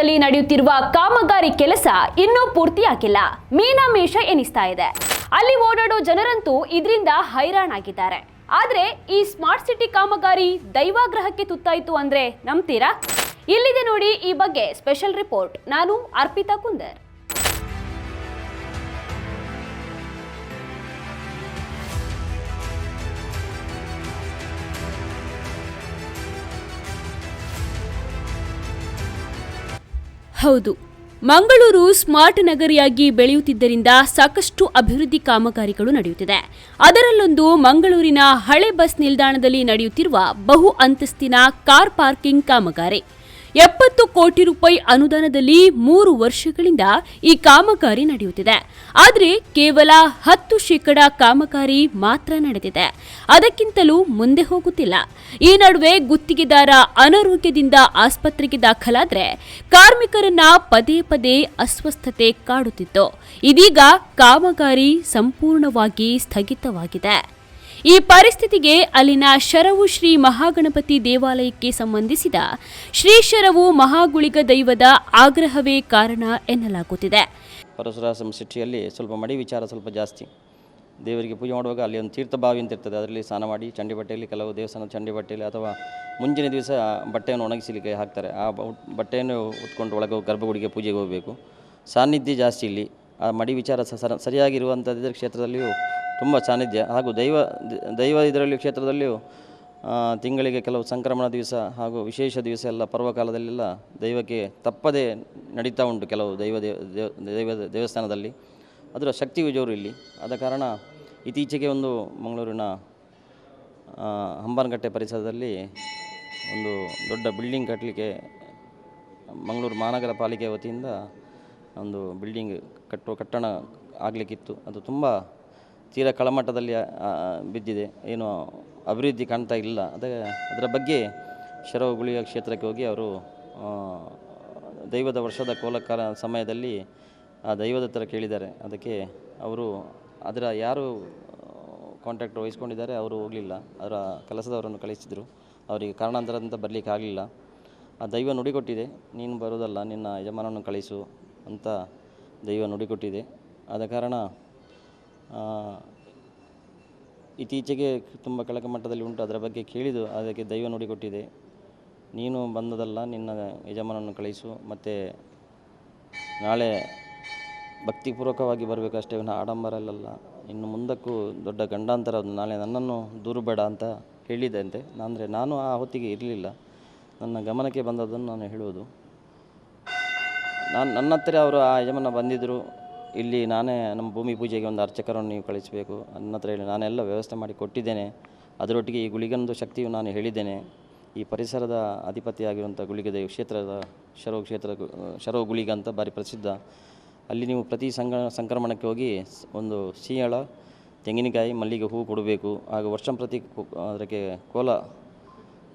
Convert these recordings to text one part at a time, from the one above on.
ನಿಲ್ದಾಣದಲ್ಲಿ ನಡೆಯುತ್ತಿರುವ ಕಾಮಗಾರಿ ಕೆಲಸ ಇನ್ನೂ ಪೂರ್ತಿಯಾಗಿಲ್ಲ. ಮೀನಾಮೇಷ ಎನಿಸ್ತಾ ಇದೆ. ಅಲ್ಲಿ ಓಡಾಡೋ ಜನರಂತೂ ಇದರಿಂದ ಹೈರಾಣಾಗಿದ್ದಾರೆ. ಆದ್ರೆ ಈ ಸ್ಮಾರ್ಟ್ ಸಿಟಿ ಕಾಮಗಾರಿ ದೈವಾಗ್ರಹಕ್ಕೆ ತುತ್ತಾಯಿತು ಅಂದ್ರೆ ನಂಬ್ತೀರಾ? ಇಲ್ಲಿದೆ ನೋಡಿ ಈ ಬಗ್ಗೆ ಸ್ಪೆಷಲ್ ರಿಪೋರ್ಟ್. ನಾನು ಅರ್ಪಿತಾ ಕುಂದರ್. ಹೌದು. ಮಂಗಳೂರು ಸ್ಮಾರ್ಟ್ ನಗರಿಯಾಗಿ ಬೆಳೆಯುತ್ತಿದ್ದರಿಂದ ಸಾಕಷ್ಟು ಅಭಿವೃದ್ಧಿ ಕಾಮಗಾರಿಗಳು ನಡೆಯುತ್ತಿದೆ. ಅದರಲ್ಲೊಂದು ಮಂಗಳೂರಿನ ಹಳೆ ಬಸ್ ನಿಲ್ದಾಣದಲ್ಲಿ ನಡೆಯುತ್ತಿರುವ ಬಹು ಅಂತಸ್ತಿನ ಕಾರ್ ಪಾರ್ಕಿಂಗ್ ಕಾಮಗಾರಿ. ಎಪ್ಪತ್ತು ಕೋಟಿ ರೂಪಾಯಿ ಅನುದಾನದಲ್ಲಿ ಮೂರು ವರ್ಷಗಳಿಂದ ಈ ಕಾಮಗಾರಿ ನಡೆಯುತ್ತಿದೆ. ಆದರೆ ಕೇವಲ ಹತ್ತು ಶೇಕಡ ಕಾಮಗಾರಿ ಮಾತ್ರ ನಡೆದಿದೆ. ಅದಕ್ಕಿಂತಲೂ ಮುಂದೆ ಹೋಗುತ್ತಿಲ್ಲ. ಈ ನಡುವೆ ಗುತ್ತಿಗೆದಾರ ಅನಾರೋಗ್ಯದಿಂದ ಆಸ್ಪತ್ರೆಗೆ ದಾಖಲಾದರೆ ಕಾರ್ಮಿಕರನ್ನ ಪದೇ ಪದೇ ಅಸ್ವಸ್ಥತೆ ಕಾಡುತ್ತಿತ್ತು. ಇದೀಗ ಕಾಮಗಾರಿ ಸಂಪೂರ್ಣವಾಗಿ ಸ್ಥಗಿತವಾಗಿದೆ. ಈ ಪರಿಸ್ಥಿತಿಗೆ ಅಲ್ಲಿನ ಶರವು ಶ್ರೀ ಮಹಾಗಣಪತಿ ದೇವಾಲಯಕ್ಕೆ ಸಂಬಂಧಿಸಿದ ಶ್ರೀ ಶರವು ಮಹಾಗುಳಿಗ ದೈವದ ಆಗ್ರಹವೇ ಕಾರಣ ಎನ್ನಲಾಗುತ್ತಿದೆ. ಪರಸುರ ಸಿಟಿಯಲ್ಲಿ ಸ್ವಲ್ಪ ಮಡಿ ವಿಚಾರ ಸ್ವಲ್ಪ ಜಾಸ್ತಿ. ದೇವರಿಗೆ ಪೂಜೆ ಮಾಡುವಾಗ ಅಲ್ಲಿ ಒಂದು ತೀರ್ಥಭಾವಿ ಅಂತ ಇರ್ತದೆ, ಅದರಲ್ಲಿ ಸ್ನಾನ ಮಾಡಿ ಚಂಡಿ ಬಟ್ಟೆಯಲ್ಲಿ ಕೆಲವು ದೇವಸ್ಥಾನ ಚಂಡಿ ಬಟ್ಟೆಯಲ್ಲಿ ಅಥವಾ ಮುಂಚಿನ ದಿವಸ ಬಟ್ಟೆಯನ್ನು ಒಣಗಿಸಲಿಕ್ಕೆ ಹಾಕ್ತಾರೆ. ಆ ಬಟ್ಟೆಯನ್ನು ಉತ್ಕೊಂಡು ಒಳಗೆ ಗರ್ಭಗುಡಿಗೆ ಪೂಜೆಗೆ ಹೋಗಬೇಕು. ಸಾನ್ನಿಧ್ಯ ಜಾಸ್ತಿ ಇಲ್ಲಿ. ಆ ಮಡಿ ವಿಚಾರ ಸರಿಯಾಗಿರುವಂಥದ್ದು ಕ್ಷೇತ್ರದಲ್ಲಿಯೂ ತುಂಬ ಸಾನ್ನಿಧ್ಯ ಹಾಗೂ ದೈವ ದೈವ ಇದರಲ್ಲಿ ಕ್ಷೇತ್ರದಲ್ಲಿಯೂ ತಿಂಗಳಿಗೆ ಕೆಲವು ಸಂಕ್ರಮಣ ದಿವಸ ಹಾಗೂ ವಿಶೇಷ ದಿವಸ ಎಲ್ಲ ಪರ್ವಕಾಲದಲ್ಲೆಲ್ಲ ದೈವಕ್ಕೆ ತಪ್ಪದೇ ನಡೀತಾ ಉಂಟು ಕೆಲವು ದೈವ ದೇವ, ದೇವ- ದೈವ ದೇವಸ್ಥಾನದಲ್ಲಿ. ಅದರ ಶಕ್ತಿ ಜೋರು ಇಲ್ಲಿ. ಆದ ಕಾರಣ ಇತ್ತೀಚೆಗೆ ಒಂದು ಮಂಗಳೂರಿನ ಹಂಬನಕಟ್ಟೆ ಪರಿಸರದಲ್ಲಿ ಒಂದು ದೊಡ್ಡ ಬಿಲ್ಡಿಂಗ್ ಕಟ್ಟಲಿಕ್ಕೆ, ಮಂಗಳೂರು ಮಹಾನಗರ ಪಾಲಿಕೆ ವತಿಯಿಂದ ಒಂದು ಬಿಲ್ಡಿಂಗ್ ಕಟ್ಟುವ, ಕಟ್ಟಣ ಆಗಲಿಕ್ಕಿತ್ತು. ಅದು ತುಂಬ ತೀರಾ ಕಳಮಟ್ಟದಲ್ಲಿ ಬಿದ್ದಿದೆ. ಏನು ಅಭಿವೃದ್ಧಿ ಕಾಣ್ತಾ ಇಲ್ಲ. ಅದೇ, ಅದರ ಬಗ್ಗೆ ಶರವ ಗುಳಿಯ ಕ್ಷೇತ್ರಕ್ಕೆ ಹೋಗಿ ಅವರು ದೈವದ ವರ್ಷದ ಕೋಲಕಾಲ ಸಮಯದಲ್ಲಿ ಆ ದೈವದ ಹತ್ರ ಕೇಳಿದ್ದಾರೆ. ಅದಕ್ಕೆ ಅವರು, ಅದರ ಯಾರು ಕಾಂಟ್ಯಾಕ್ಟ್ ವಹಿಸ್ಕೊಂಡಿದ್ದಾರೆ, ಅವರು ಹೋಗಲಿಲ್ಲ. ಅವರ ಕೆಲಸದವರನ್ನು ಕಳಿಸಿದರು. ಅವರಿಗೆ ಕಾರಣಾಂತರದಿಂದ ಬರಲಿಕ್ಕೆ ಆಗಲಿಲ್ಲ. ಆ ದೈವ ನುಡಿಕೊಟ್ಟಿದೆ. ನೀನು ಬರೋದಲ್ಲ ನಿನ್ನ ಯಜಮಾನನ್ನು ಕಳಿಸು ಅಂತ ದೈವ ನುಡಿಕೊಟ್ಟಿದೆ. ಆದ ಕಾರಣ ಇತ್ತೀಚೆಗೆ ತುಂಬ ಕೆಳಕ ಮಟ್ಟದಲ್ಲಿ ಉಂಟು. ಅದರ ಬಗ್ಗೆ ಕೇಳಿದು ಅದಕ್ಕೆ ದೈವ ನುಡಿಕೊಟ್ಟಿದೆ ನೀನು ಬಂದದಲ್ಲ, ನಿನ್ನ ಯಜಮಾನನ್ನು ಕಳಿಸು. ಮತ್ತು ನಾಳೆ ಭಕ್ತಿಪೂರ್ವಕವಾಗಿ ಬರಬೇಕಷ್ಟೇ ಆಡಂಬರ ಅಲ್ಲ ಇನ್ನು ಮುಂದಕ್ಕೂ ದೊಡ್ಡ ಗಂಡಾಂತರ ನಾಳೆ ನನ್ನನ್ನು ದೂರು ಬೇಡ ಅಂತ ಹೇಳಿದ್ದಂತೆ. ಅಂದರೆ ನಾನು ಆ ಹೊತ್ತಿಗೆ ಇರಲಿಲ್ಲ. ನನ್ನ ಗಮನಕ್ಕೆ ಬಂದದ್ದನ್ನು ನಾನು ಹೇಳುವುದು. ನಾನು ನನ್ನ ಹತ್ತಿರ ಅವರು ಆ ಯಜಮಾನ ಬಂದಿದ್ದರು. ಇಲ್ಲಿ ನಾನೇ ನಮ್ಮ ಭೂಮಿ ಪೂಜೆಗೆ ಒಂದು ಅರ್ಚಕರನ್ನು ನೀವು ಕಳಿಸಬೇಕು. ನನ್ನ ಹತ್ರ ಹೇಳಿ, ನಾನೆಲ್ಲ ವ್ಯವಸ್ಥೆ ಮಾಡಿ ಕೊಟ್ಟಿದ್ದೇನೆ. ಅದರೊಟ್ಟಿಗೆ ಈ ಗುಳಿಗನದು ಶಕ್ತಿಯು ನಾನು ಹೇಳಿದ್ದೇನೆ. ಈ ಪರಿಸರದ ಅಧಿಪತಿಯಾಗಿರುವಂಥ ಗುಳಿಗದ ಕ್ಷೇತ್ರದ ಶರೋ ಕ್ಷೇತ್ರ ಶರೋ ಗುಳಿಗ ಅಂತ ಭಾರಿ ಪ್ರಸಿದ್ಧ. ಅಲ್ಲಿ ನೀವು ಪ್ರತಿ ಸಂಗ, ಸಂಕ್ರಮಣಕ್ಕೆ ಹೋಗಿ ಒಂದು ಸೀಯಾಳ ತೆಂಗಿನಕಾಯಿ, ಮಲ್ಲಿಗೆ ಹೂ ಕೊಡಬೇಕು. ಹಾಗೂ ವರ್ಷಂ ಪ್ರತಿ ಅದಕ್ಕೆ ಕೋಲ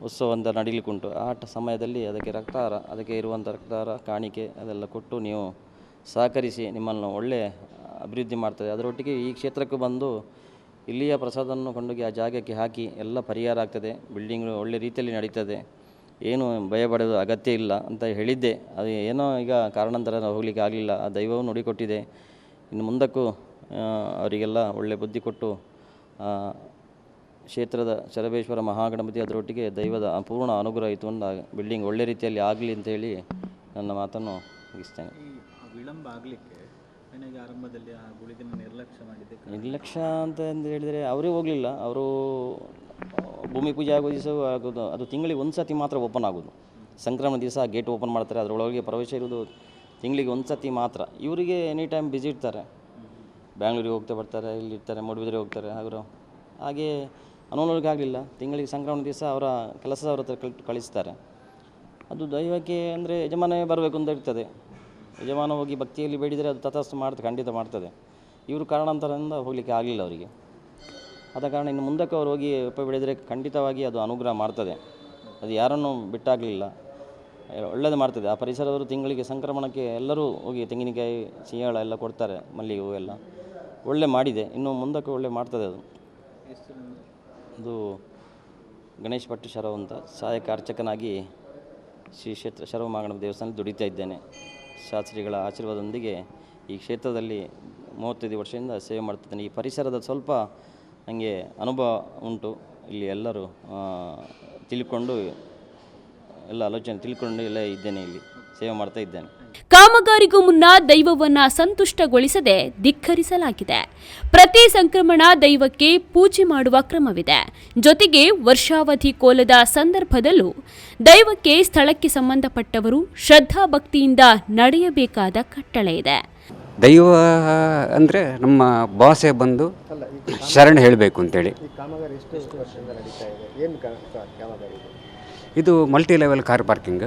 ಉತ್ಸವ ಅಂತ ನಡೀಲಿಕ್ಕುಂಟು. ಆ ಸಮಯದಲ್ಲಿ ಅದಕ್ಕೆ ರಕ್ತಾರ ಅದಕ್ಕೆ ಇರುವಂಥ ರಕ್ತಾರ ಕಾಣಿಕೆ ಅದೆಲ್ಲ ಕೊಟ್ಟು ನೀವು ಸಹಕರಿಸಿ ನಿಮ್ಮನ್ನು ಒಳ್ಳೆ ಅಭಿವೃದ್ಧಿ ಮಾಡ್ತದೆ. ಅದರೊಟ್ಟಿಗೆ ಈ ಕ್ಷೇತ್ರಕ್ಕೆ ಬಂದು ಇಲ್ಲಿಯ ಪ್ರಸಾದವನ್ನು ಕೊಂಡೋಗಿ ಆ ಜಾಗಕ್ಕೆ ಹಾಕಿ ಎಲ್ಲ ಪರಿಹಾರ ಆಗ್ತದೆ. ಬಿಲ್ಡಿಂಗ್ ಒಳ್ಳೆ ರೀತಿಯಲ್ಲಿ ನಡೀತದೆ. ಏನು ಭಯಪಡೋದು ಅಗತ್ಯ ಇಲ್ಲ ಅಂತ ಹೇಳಿದ್ದೆ. ಅದು ಏನೋ ಈಗ ಕಾರಣಾಂತರ ಹೋಗಲಿಕ್ಕೆ ಆಗಲಿಲ್ಲ. ಆ ದೈವವು ನೋಡಿಕೊಟ್ಟಿದೆ. ಇನ್ನು ಮುಂದಕ್ಕೂ ಅವರಿಗೆಲ್ಲ ಒಳ್ಳೆ ಬುದ್ಧಿ ಕೊಟ್ಟು ಕ್ಷೇತ್ರದ ಶರಬೇಶ್ವರ ಮಹಾಗಣಪತಿ ಅದರೊಟ್ಟಿಗೆ ದೈವದ ಅಪೂರ್ಣ ಅನುಗ್ರಹ ಇತ್ತು. ಒಂದು ಬಿಲ್ಡಿಂಗ್ ಒಳ್ಳೆ ರೀತಿಯಲ್ಲಿ ಆಗಲಿ ಅಂತೇಳಿ ನನ್ನ ಮಾತನ್ನು ಮುಗಿಸ್ತೇನೆ. ನನಗೆ ಆರಂಭದಲ್ಲಿ ಆ ನಿರ್ಲಕ್ಷ್ಯ ಮಾಡಿದ್ದೆ? ನಿರ್ಲಕ್ಷ್ಯ ಅಂತ ಹೇಳಿದರೆ ಅವರೇ ಹೋಗಲಿಲ್ಲ. ಅವರು ಭೂಮಿ ಪೂಜೆ ಆಗೋ ದಿವಸ ಆಗೋದು ಅದು ತಿಂಗಳಿಗೆ ಒಂದು ಸತಿ ಮಾತ್ರ ಓಪನ್ ಆಗೋದು ಸಂಕ್ರಮಣ ದಿವಸ ಗೇಟ್ ಓಪನ್ ಮಾಡ್ತಾರೆ, ಅದರೊಳಗೆ ಪ್ರವೇಶ ಇರೋದು ತಿಂಗಳಿಗೆ ಒಂದು ಸತಿ ಮಾತ್ರ. ಇವರಿಗೆ ಎನಿ ಟೈಮ್ ಬ್ಯುಸಿ ಇರ್ತಾರೆ. ಬ್ಯಾಂಗ್ಳೂರಿಗೆ ಹೋಗ್ತಾ ಬರ್ತಾರೆ, ಇಲ್ಲಿ ಇರ್ತಾರೆ, ಮೂಡುಬಿದಿರೆ ಹೋಗ್ತಾರೆ ಅವರು ಹಾಗೆ ಅನುಕೂಲಕ್ಕೆ ಆಗಲಿಲ್ಲ. ತಿಂಗಳಿಗೆ ಸಂಕ್ರಮಣ ದಿವಸ ಅವರ ಕೆಲಸದವ್ರ ಹತ್ರ ಕಳ್, ಕಳಿಸ್ತಾರೆ. ಅದು ದೈವಕ್ಕೆ ಅಂದರೆ ಯಜಮಾನವೇ ಬರಬೇಕು ಅಂತ ಇರ್ತದೆ. ಯಜಮಾನ ಹೋಗಿ ಭಕ್ತಿಯಲ್ಲಿ ಬೇಡಿದರೆ ಅದು ತಥಾಸ್ತು ಮಾಡ್ತದೆ ಖಂಡಿತ ಮಾಡ್ತದೆ. ಇವರು ಕಾರಣಾಂತರದಿಂದ ಹೋಗಲಿಕ್ಕೆ ಆಗಲಿಲ್ಲ ಅವರಿಗೆ. ಆದ ಕಾರಣ ಇನ್ನು ಮುಂದಕ್ಕೆ ಅವರು ಹೋಗಿ ಒಪ್ಪ ಬಿಡಿದರೆ ಖಂಡಿತವಾಗಿ ಅದು ಅನುಗ್ರಹ ಮಾಡ್ತದೆ. ಅದು ಯಾರನ್ನು ಬಿಟ್ಟಾಗಲಿಲ್ಲ. ಒಳ್ಳೇದು ಮಾಡ್ತದೆ. ಆ ಪರಿಸರದವರು ತಿಂಗಳಿಗೆ ಸಂಕ್ರಮಣಕ್ಕೆ ಎಲ್ಲರೂ ಹೋಗಿ ತೆಂಗಿನಕಾಯಿ ಸಿಂಹಳ ಎಲ್ಲ ಕೊಡ್ತಾರೆ, ಮಲ್ಲಿಗೆ ಹೂವು ಎಲ್ಲ. ಒಳ್ಳೆ ಮಾಡಿದೆ. ಇನ್ನು ಮುಂದಕ್ಕೆ ಒಳ್ಳೆ ಮಾಡ್ತದೆ ಅದು. ಅದು ಗಣೇಶ್ ಭಟ್ ಶರವ್ ಅಂತ ಸಹಾಯಕ ಅರ್ಚಕನಾಗಿ ಶ್ರೀ ಕ್ಷೇತ್ರ ಶರವಮಾಗಣ ದೇವಸ್ಥಾನದಲ್ಲಿ ದುಡಿತಾ ಇದ್ದೇನೆ. ಶಾಸ್ತ್ರಿಗಳ ಆಶೀರ್ವಾದದೊಂದಿಗೆ ಈ ಕ್ಷೇತ್ರದಲ್ಲಿ ಮೂವತ್ತೈದು ವರ್ಷದಿಂದ ಸೇವೆ ಮಾಡ್ತಿದ್ದೇನೆ. ಈ ಪರಿಸರದ ಸ್ವಲ್ಪ ನನಗೆ ಅನುಭವ ಉಂಟು. ಇಲ್ಲಿ ಎಲ್ಲರೂ ತಿಳ್ಕೊಂಡು, ಎಲ್ಲ ಆಲೋಚನೆ ತಿಳ್ಕೊಂಡು ಎಲ್ಲ ಇದ್ದೇನೆ ಇಲ್ಲಿ, ಸೇವೆ ಮಾಡ್ತಾ ಇದ್ದೇನೆ. ಕಾಮಗಾರಿಗೂ ಮುನ್ನ ದೈವವನ್ನ ಸಂತುಷ್ಟಗೊಳಿಸದೆ ಧಿಕ್ಕರಿಸಲಾಗಿದೆ. ಪ್ರತಿ ಸಂಕ್ರಮಣ ದೈವಕ್ಕೆ ಪೂಜೆ ಮಾಡುವ ಕ್ರಮವಿದೆ. ಜೊತೆಗೆ ವರ್ಷಾವಧಿ ಕೋಲದ ಸಂದರ್ಭದಲ್ಲೂ ದೈವಕ್ಕೆ ಸ್ಥಳಕ್ಕೆ ಸಂಬಂಧಪಟ್ಟವರು ಶ್ರದ್ಧಾ ಭಕ್ತಿಯಿಂದ ನಡೆಯಬೇಕಾದ ಕಟ್ಟಳೆ ಇದೆ. ದೈವ ಅಂದರೆ ನಮ್ಮ ಭಾಷೆ ಬಂದು ಶರಣ ಹೇಳಬೇಕು ಅಂತೇಳಿ. ಇದು? Multi level car parking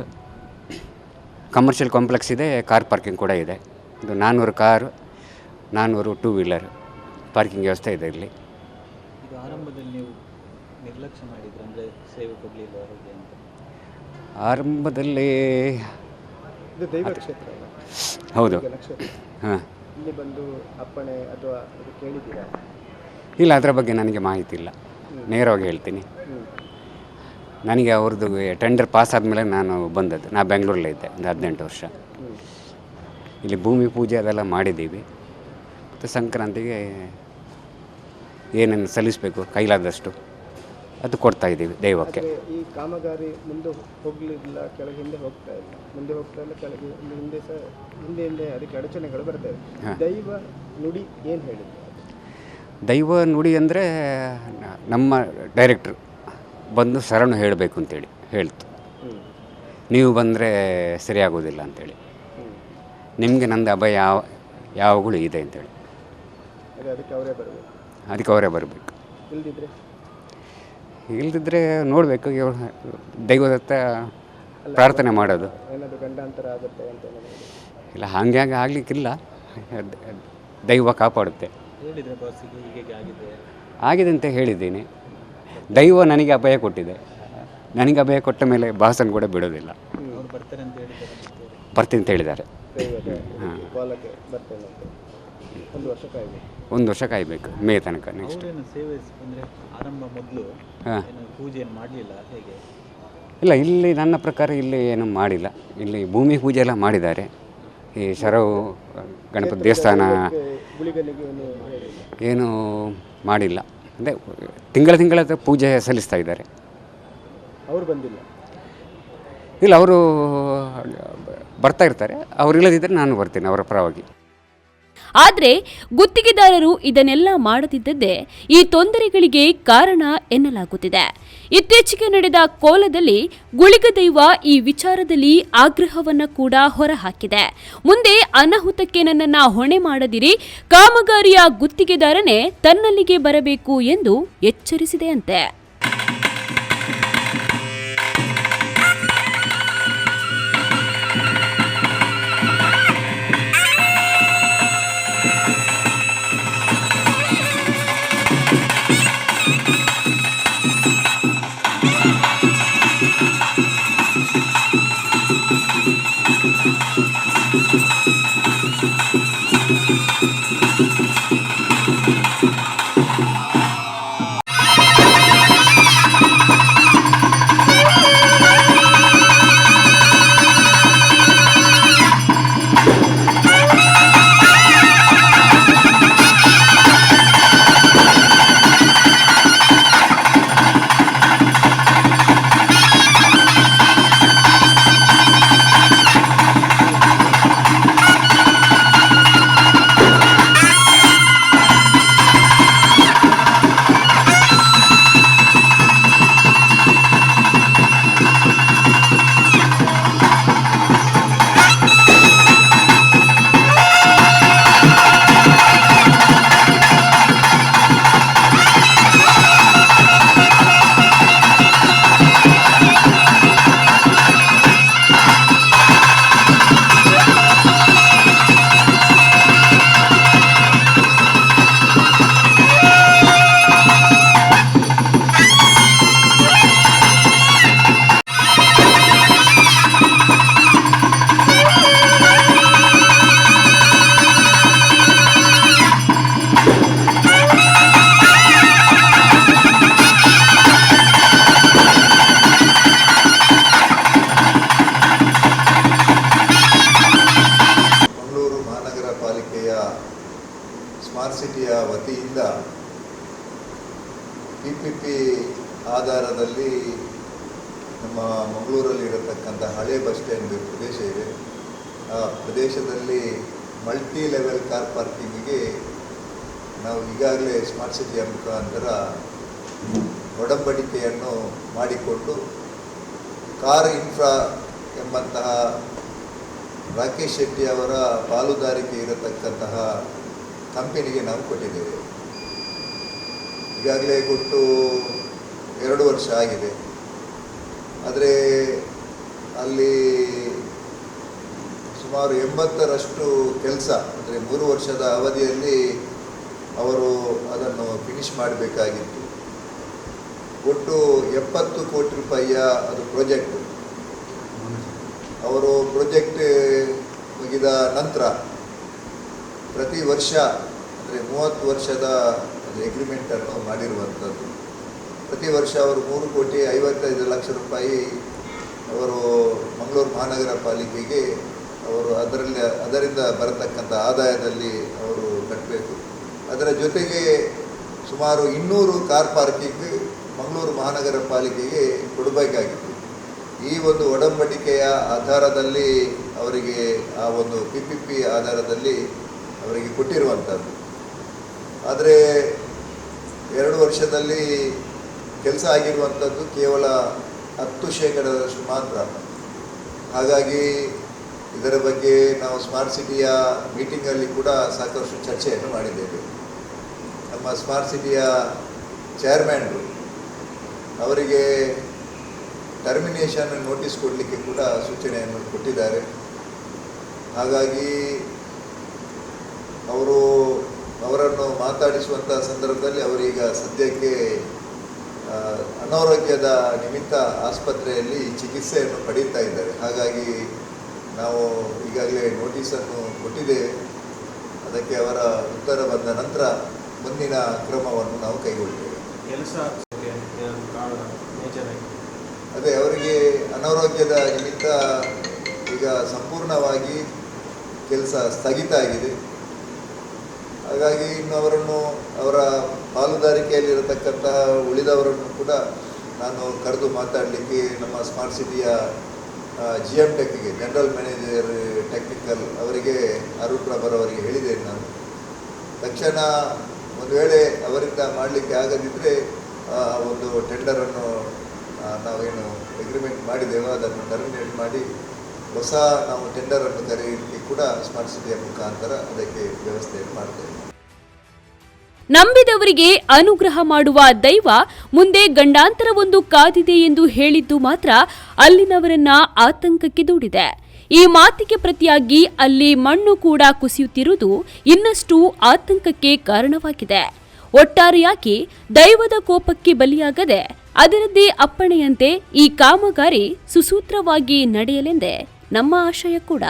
commercial complex ಇದೆ ಕಾರ್ ಪಾರ್ಕಿಂಗ್ ಕೂಡ ಇದೆ. ಇದು ನಾನ್ನೂರು ಕಾರು ನಾನ್ನೂರು ಟೂ ವೀಲರ್ ಪಾರ್ಕಿಂಗ್ ವ್ಯವಸ್ಥೆ ಇದೆ ಇಲ್ಲಿ. ಇದು ಆರಂಭದಲ್ಲಿ ನೀವು ನಿರ್ಲಕ್ಷ್ಯ ಮಾಡಿದ್ರು ಅಂದರೆ ಸೇವೆ ಕೊಡಲಿಲ್ಲ ಹೇಗೆ ಅಂತ? ಆರಂಭದಲ್ಲಿ ಇದು ದೈವ ಕ್ಷೇತ್ರ ಅಲ್ಲ? ಹೌದು. ನಕ್ಷತ್ರ ಹಾಂ. ಇಲ್ಲಿ ಬಂದು ಅಪ್ಪಣೆ ಅಥವಾ ಅದು ಕೇಳಿದ್ದೀರಾ? ಇಲ್ಲ ಅದರ ಬಗ್ಗೆ ನನಗೆ ಮಾಹಿತಿ ಇಲ್ಲ. ನೇರವಾಗಿ ಹೇಳ್ತೀನಿ. ನನಗೆ ಅವ್ರದ್ದು ಟೆಂಡರ್ ಪಾಸ್ ಆದಮೇಲೆ ನಾನು ಬಂದದ್ದು. ನಾ ಬೆಂಗಳೂರಲ್ಲೇ ಇದ್ದೆ ಒಂದು ಹದಿನೆಂಟು ವರ್ಷ. ಇಲ್ಲಿ ಭೂಮಿ ಪೂಜೆ ಅದೆಲ್ಲ ಮಾಡಿದ್ದೀವಿ. ಮತ್ತು ಸಂಕ್ರಾಂತಿಗೆ ಏನೇನು ಸಲ್ಲಿಸಬೇಕು ಕೈಲಾದಷ್ಟು ಅದು ಕೊಡ್ತಾ ಇದ್ದೀವಿ ದೈವಕ್ಕೆ. ಈ ಕಾಮಗಾರಿ ಮುಂದೆ ಹೋಗಲಿಲ್ಲ ಕೆಳಗೆ ಹಿಂದೆ ಹೋಗ್ತಾ ಇಲ್ಲ. ಮುಂದೆ ಹೋಗ್ತಾ ಇಲ್ಲ ಕೆಳಗೆ ಹಿಂದೆ ಸಹ ಹಿಂದೆ ಹಿಂದೆ ಅದಕ್ಕೆ ಅಡಚಣೆಗಳು ಬರ್ತಾ ಇದೆ. ದೈವ ನುಡಿ ಏನು ಹೇಳಿದ್ರು ದೈವ ನುಡಿ ಅಂದರೆ ನಮ್ಮ ಡೈರೆಕ್ಟ್ರು ಬಂದು ಶರಣು ಹೇಳಬೇಕು ಅಂತೇಳಿ ಹೇಳ್ತು. ನೀವು ಬಂದರೆ ಸರಿಯಾಗೋದಿಲ್ಲ ಅಂತೇಳಿ. ನಿಮಗೆ ನಂದು ಅಭಯ ಯಾವ ಯಾವಾಗಲೂ ಇದೆ ಅಂತೇಳಿ. ಅದೇ ಅದಕ್ಕೆ ಅವರೇ ಬರಬೇಕು. ಅದಕ್ಕೆ ಅವರೇ ಬರಬೇಕು. ಇಲ್ದಿದ್ರೆ? ಇಲ್ದಿದ್ರೆ ನೋಡಬೇಕು ದೈವದತ್ತ ಪ್ರಾರ್ಥನೆ ಮಾಡೋದು. ಇಲ್ಲ ಹಂಗೆ ಹಂಗೆ ಆಗಲಿಕ್ಕಿಲ್ಲ ದೈವ ಕಾಪಾಡುತ್ತೆ. ಹೇಳಿದರೆ ಬಾಸಿಗೆ ಹೀಗೆ ಆಗಿದೆ? ಆಗಿದೆ ಅಂತ ಹೇಳಿದ್ದೀನಿ. ದೈವ ನನಗೆ ಅಭಯ ಕೊಟ್ಟಿದೆ. ನನಗೆ ಅಭಯ ಕೊಟ್ಟ ಮೇಲೆ ಬಾಸನ್ ಕೂಡ ಬಿಡೋದಿಲ್ಲ. ಅವ್ರು ಬರ್ತಾರೆ ಅಂತ ಹೇಳಿದ್ದಾರೆ ಬರ್ತೀನಿ ಅಂತ ಹೇಳಿದ್ದಾರೆ. ಹಾಂ. ಕಾಲಕ್ಕೆ ಬರ್ತೇನೆ ಅಂತ ಒಂದು ವರ್ಷ ಕಾಯ್ಬೇಕು ಒಂದು ವರ್ಷ ಕಾಯಬೇಕು ಮೇ ತನಕ ನೆಕ್ಸ್ಟ್ ಸೇವೆ ಅಂದರೆ ಆರಂಭ ಮೊದಲು ಹಾಂ. ಏನು ಪೂಜೆ ಮಾಡಲಿಲ್ಲ ಹೇಗೆ? ಇಲ್ಲ ಇಲ್ಲಿ ನನ್ನ ಪ್ರಕಾರ ಇಲ್ಲಿ ಏನು ಮಾಡಿಲ್ಲ. ಇಲ್ಲಿ ಭೂಮಿ ಪೂಜೆ ಎಲ್ಲ ಮಾಡಿದ್ದಾರೆ. ಈ ಶರವು ಗಣಪತಿ ದೇವಸ್ಥಾನ ಏನು ಮಾಡಿಲ್ಲ. ಅಂದರೆ ತಿಂಗಳ ತಿಂಗಳ ಪೂಜೆ ಸಲ್ಲಿಸ್ತಾ ಇದ್ದಾರೆ. ಅವರು ಬಂದಿಲ್ಲ. ಇಲ್ಲ ಅವರು ಬರ್ತಾ ಇರ್ತಾರೆ. ಅವ್ರು ಇಲ್ಲದಿದ್ದರೆ ನಾನು ಬರ್ತೀನಿ ಅವರ ಪರವಾಗಿ. ಆದ್ರೆ ಗುತ್ತಿಗೆದಾರರು ಇದನ್ನೆಲ್ಲ ಮಾಡದಿದ್ದದ್ದೇ ಈ ತೊಂದರೆಗಳಿಗೆ ಕಾರಣ ಎನ್ನಲಾಗುತ್ತಿದೆ. ಇತ್ತೀಚೆಗೆ ನಡೆದ ಕೋಲದಲ್ಲಿ ಗುಳಿಗ ದೈವ ಈ ವಿಚಾರದಲ್ಲಿ ಆಗ್ರಹವನ್ನು ಕೂಡ ಹೊರಹಾಕಿದೆ. ಮುಂದೆ ಅನಾಹುತಕ್ಕೆ ನನ್ನನ್ನ ಹೊಣೆ ಮಾಡದಿರಿ, ಕಾಮಗಾರಿಯ ಗುತ್ತಿಗೆದಾರನೇ ತನ್ನಲ್ಲಿಗೆ ಬರಬೇಕು ಎಂದು ಎಚ್ಚರಿಸಿದೆಯಂತೆ. ಪ್ರದೇಶದಲ್ಲಿ ಮಲ್ಟಿ ಲೆವೆಲ್ ಕಾರ್ ಪಾರ್ಕಿಂಗಿಗೆ ನಾವು ಈಗಾಗಲೇ ಸ್ಮಾರ್ಟ್ ಸಿಟಿಯ ಮುಖಾಂತರ ಒಡಂಬಡಿಕೆಯನ್ನು ಮಾಡಿಕೊಂಡು ಕಾರ್ ಇನ್ಫ್ರಾ ಎಂಬಂತಹ ರಾಕೇಶ್ ಶೆಟ್ಟಿ ಅವರ ಪಾಲುದಾರಿಕೆ ಇರತಕ್ಕಂತಹ ಕಂಪನಿಗೆ ನಾವು ಕೊಟ್ಟಿದ್ದೇವೆ. ಈಗಾಗಲೇ ಕೊಟ್ಟು ಎರಡು ವರ್ಷ ಆಗಿದೆ. ಆದರೆ ಅಲ್ಲಿ ಸುಮಾರು ಎಂಬತ್ತರಷ್ಟು ಕೆಲಸ, ಅಂದರೆ ಮೂರು ವರ್ಷದ ಅವಧಿಯಲ್ಲಿ ಅವರು ಅದನ್ನು ಫಿನಿಷ್ ಮಾಡಬೇಕಾಗಿತ್ತು. ಒಟ್ಟು ಎಪ್ಪತ್ತು ಕೋಟಿ ರೂಪಾಯಿಯ ಅದು ಪ್ರಾಜೆಕ್ಟ್ ಅವರು ಪ್ರಾಜೆಕ್ಟ್ ಮುಗಿದ ನಂತರ ಪ್ರತಿ ವರ್ಷ, ಅಂದರೆ ಮೂವತ್ತು ವರ್ಷದ ಎಗ್ರಿಮೆಂಟನ್ನು ಮಾಡಿರುವಂಥದ್ದು. ಪ್ರತಿ ವರ್ಷ ಅವರು ಮೂರು ಕೋಟಿ ಐವತ್ತೈದು ಲಕ್ಷ ರೂಪಾಯಿ ಅವರು ಮಂಗಳೂರು ಮಹಾನಗರ ಪಾಲಿಕೆಗೆ ಅವರು ಅದರಲ್ಲಿ, ಅದರಿಂದ ಬರತಕ್ಕಂಥ ಆದಾಯದಲ್ಲಿ ಅವರು ಕಟ್ಟಬೇಕು ಅದರ ಜೊತೆಗೆ ಸುಮಾರು ಇನ್ನೂರು ಕಾರ್ ಪಾರ್ಕಿಂಗ್ ಮಂಗಳೂರು ಮಹಾನಗರ ಪಾಲಿಕೆಗೆ ಕೊಡಬೇಕಾಗಿತ್ತು. ಈ ಒಂದು ಒಡಂಬಡಿಕೆಯ ಆಧಾರದಲ್ಲಿ ಅವರಿಗೆ ಆ ಒಂದು ಪಿ ಪಿ ಪಿ ಆಧಾರದಲ್ಲಿ ಅವರಿಗೆ ಕೊಟ್ಟಿರುವಂಥದ್ದು. ಆದರೆ ಎರಡು ವರ್ಷದಲ್ಲಿ ಕೆಲಸ ಆಗಿರುವಂಥದ್ದು ಕೇವಲ ಹತ್ತು ಶೇಕಡದಷ್ಟು ಮಾತ್ರ. ಹಾಗಾಗಿ ಇದರ ಬಗ್ಗೆ ನಾವು ಸ್ಮಾರ್ಟ್ ಸಿಟಿಯ ಮೀಟಿಂಗಲ್ಲಿ ಕೂಡ ಸಾಕಷ್ಟು ಚರ್ಚೆಯನ್ನು ಮಾಡಿದ್ದೇವೆ. ನಮ್ಮ ಸ್ಮಾರ್ಟ್ ಸಿಟಿಯ ಚೇರ್ಮ್ಯಾನ್ರು ಅವರಿಗೆ ಟರ್ಮಿನೇಷನ್ ನೋಟಿಸ್ ಕೊಡಲಿಕ್ಕೆ ಕೂಡ ಸೂಚನೆಯನ್ನು ಕೊಟ್ಟಿದ್ದಾರೆ. ಹಾಗಾಗಿ ಅವರು ಅವರನ್ನು ಮಾತಾಡಿಸುವಂಥ ಸಂದರ್ಭದಲ್ಲಿ ಅವರೀಗ ಸದ್ಯಕ್ಕೆ ಅನಾರೋಗ್ಯದ ನಿಮಿತ್ತ ಆಸ್ಪತ್ರೆಯಲ್ಲಿ ಚಿಕಿತ್ಸೆಯನ್ನು ಪಡೀತಾ ಇದ್ದಾರೆ. ಹಾಗಾಗಿ ನಾವು ಈಗಾಗಲೇ ನೋಟಿಸನ್ನು ಕೊಟ್ಟಿದ್ದೇವೆ. ಅದಕ್ಕೆ ಅವರ ಉತ್ತರ ಬಂದ ನಂತರ ಮುಂದಿನ ಕ್ರಮವನ್ನು ನಾವು ಕೈಗೊಳ್ತೇವೆ. ಕೆಲಸ ಅದೇ ಅವರಿಗೆ ಅನಾರೋಗ್ಯದ ನಿಮಿತ್ತ ಈಗ ಸಂಪೂರ್ಣವಾಗಿ ಕೆಲಸ ಸ್ಥಗಿತ ಆಗಿದೆ. ಹಾಗಾಗಿ ಇನ್ನು ಅವರನ್ನು ಅವರ ಪಾಲುದಾರಿಕೆಯಲ್ಲಿರತಕ್ಕಂತಹ ಉಳಿದವರನ್ನು ಕೂಡ ನಾನು ಕರೆದು ಮಾತಾಡಲಿಕ್ಕೆ ನಮ್ಮ ಸ್ಮಾರ್ಟ್ ಸಿಟಿಯ ಜಿ ಎಂ ಟೆಕ್ಗೆ ಜನರಲ್ ಮ್ಯಾನೇಜರ್ ಟೆಕ್ನಿಕಲ್ ಅವರಿಗೆ ಅರುಣ್ ಪ್ರಭರ್ ಅವರಿಗೆ ಹೇಳಿದ್ದೇನೆ ನಾನು. ತಕ್ಷಣ ಒಂದು ವೇಳೆ ಅವರಿಂದ ಮಾಡಲಿಕ್ಕೆ ಆಗದಿದ್ದರೆ ಒಂದು ಟೆಂಡರನ್ನು ನಾವೇನು ಅಗ್ರಿಮೆಂಟ್ ಮಾಡಿದ್ದೇವೋ ಅದನ್ನು ಟರ್ಮಿನೇಟ್ ಮಾಡಿ, ಹೊಸ ನಾವು ಟೆಂಡರನ್ನು ಕರೆಯಲಿಕ್ಕೆ ಕೂಡ ಸ್ಮಾರ್ಟ್ ಸಿಟಿಯ ಮುಖಾಂತರ ಅದಕ್ಕೆ ವ್ಯವಸ್ಥೆಯನ್ನು ಮಾಡ್ತೇವೆ. ನಂಬಿದವರಿಗೆ ಅನುಗ್ರಹ ಮಾಡುವ ದೈವ ಮುಂದೆ ಗಂಡಾಂತರವೊಂದು ಕಾದಿದೆ ಎಂದು ಹೇಳಿದ್ದು ಮಾತ್ರ ಅಲ್ಲಿನವರನ್ನ ಆತಂಕಕ್ಕೆ ದೂಡಿದೆ. ಈ ಮಾತಿಗೆ ಪ್ರತಿಯಾಗಿ ಅಲ್ಲಿ ಮಣ್ಣು ಕೂಡ ಕುಸಿಯುತ್ತಿರುವುದು ಇನ್ನಷ್ಟು ಆತಂಕಕ್ಕೆ ಕಾರಣವಾಗಿದೆ. ಒಟ್ಟಾರೆಯಾಗಿ ದೈವದ ಕೋಪಕ್ಕೆ ಬಲಿಯಾಗದೆ ಅದರದ್ದೇ ಅಪ್ಪಣೆಯಂತೆ ಈ ಕಾಮಗಾರಿ ಸುಸೂತ್ರವಾಗಿ ನಡೆಯಲೆಂದೇ ನಮ್ಮ ಆಶಯ ಕೂಡ.